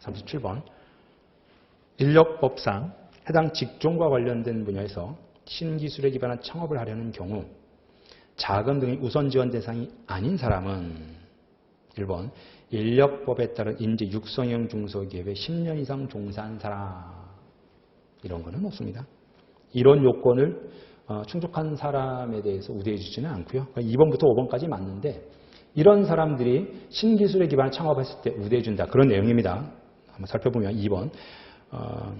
37번. 인력법상 해당 직종과 관련된 분야에서 신기술에 기반한 창업을 하려는 경우 자금 등의 우선 지원 대상이 아닌 사람은 1번 인력법에 따른 인재 육성형 중소기업에 10년 이상 종사한 사람 이런 거는 없습니다. 이런 요건을 어, 충족한 사람에 대해서 우대해 주지는 않고요. 2번부터 5번까지 맞는데 이런 사람들이 신기술에 기반한 창업했을 때 우대해 준다. 그런 내용입니다. 한번 살펴보면 2번 어,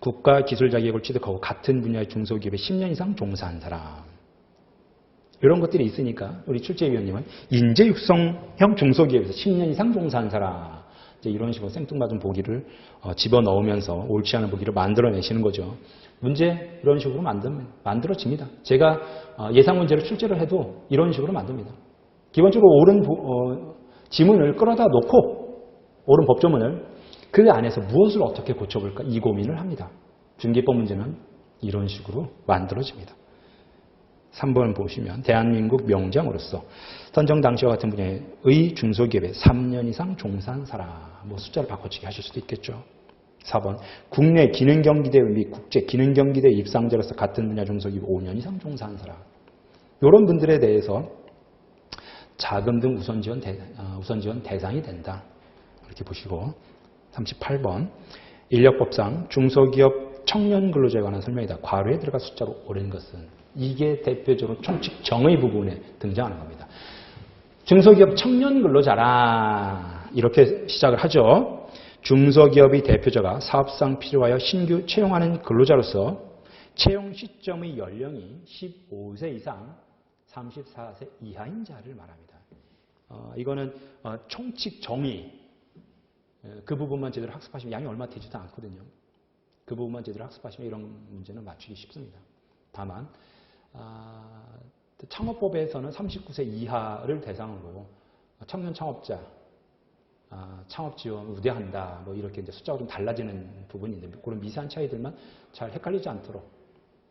국가 기술 자격을 취득하고 같은 분야의 중소기업에 10년 이상 종사한 사람. 이런 것들이 있으니까 우리 출제위원님은 인재 육성형 중소기업에서 10년 이상 종사한 사람. 이런 식으로 생뚱맞은 보기를 어, 집어넣으면서 옳지 않은 보기를 만들어내시는 거죠. 문제 이런 식으로 만들, 만들어집니다. 제가 어, 예상 문제를 출제를 해도 이런 식으로 만듭니다. 기본적으로 옳은 보- 어, 지문을 끌어다 놓고 옳은 법조문을 그 안에서 무엇을 어떻게 고쳐볼까 이 고민을 합니다. 중개법 문제는 이런 식으로 만들어집니다. 3번 보시면 대한민국 명장으로서 선정 당시와 같은 분야의 중소기업에 3년 이상 종사한 사람 뭐 숫자를 바꿔치기 하실 수도 있겠죠. 4번 국내 기능경기대 및 국제 기능경기대 입상자로서 같은 분야 중소기업 5년 이상 종사한 사람 이런 분들에 대해서 자금 등 우선 지원, 대, 어, 우선 지원 대상이 된다. 이렇게 보시고 38번 인력법상 중소기업 청년 근로자에 관한 설명이다. 괄호에 들어가 숫자로 옳은 것은 이게 대표적으로 총칙 정의 부분에 등장하는 겁니다. 중소기업 청년 근로자라 이렇게 시작을 하죠. 중소기업의 대표자가 사업상 필요하여 신규 채용하는 근로자로서 채용 시점의 연령이 15세 이상 34세 이하인 자를 말합니다. 어, 이거는 어, 총칙 정의 에, 그 부분만 제대로 학습하시면 양이 얼마 되지도 않거든요. 그 부분만 제대로 학습하시면 이런 문제는 맞추기 쉽습니다. 다만 아, 창업법에서는 39세 이하를 대상으로 청년 창업자 아, 창업 지원 우대한다. 뭐 이렇게 이제 숫자가 좀 달라지는 부분인데 그런 미세한 차이들만 잘 헷갈리지 않도록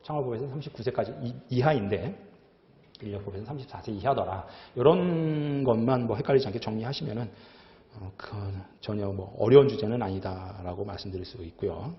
창업법에서는 39세까지 이 하인데 인력법에서는 34세 이하더라. 이런 것만 뭐 헷갈리지 않게 정리하시면은 어, 그 전혀 뭐 어려운 주제는 아니다라고 말씀드릴 수 있고요.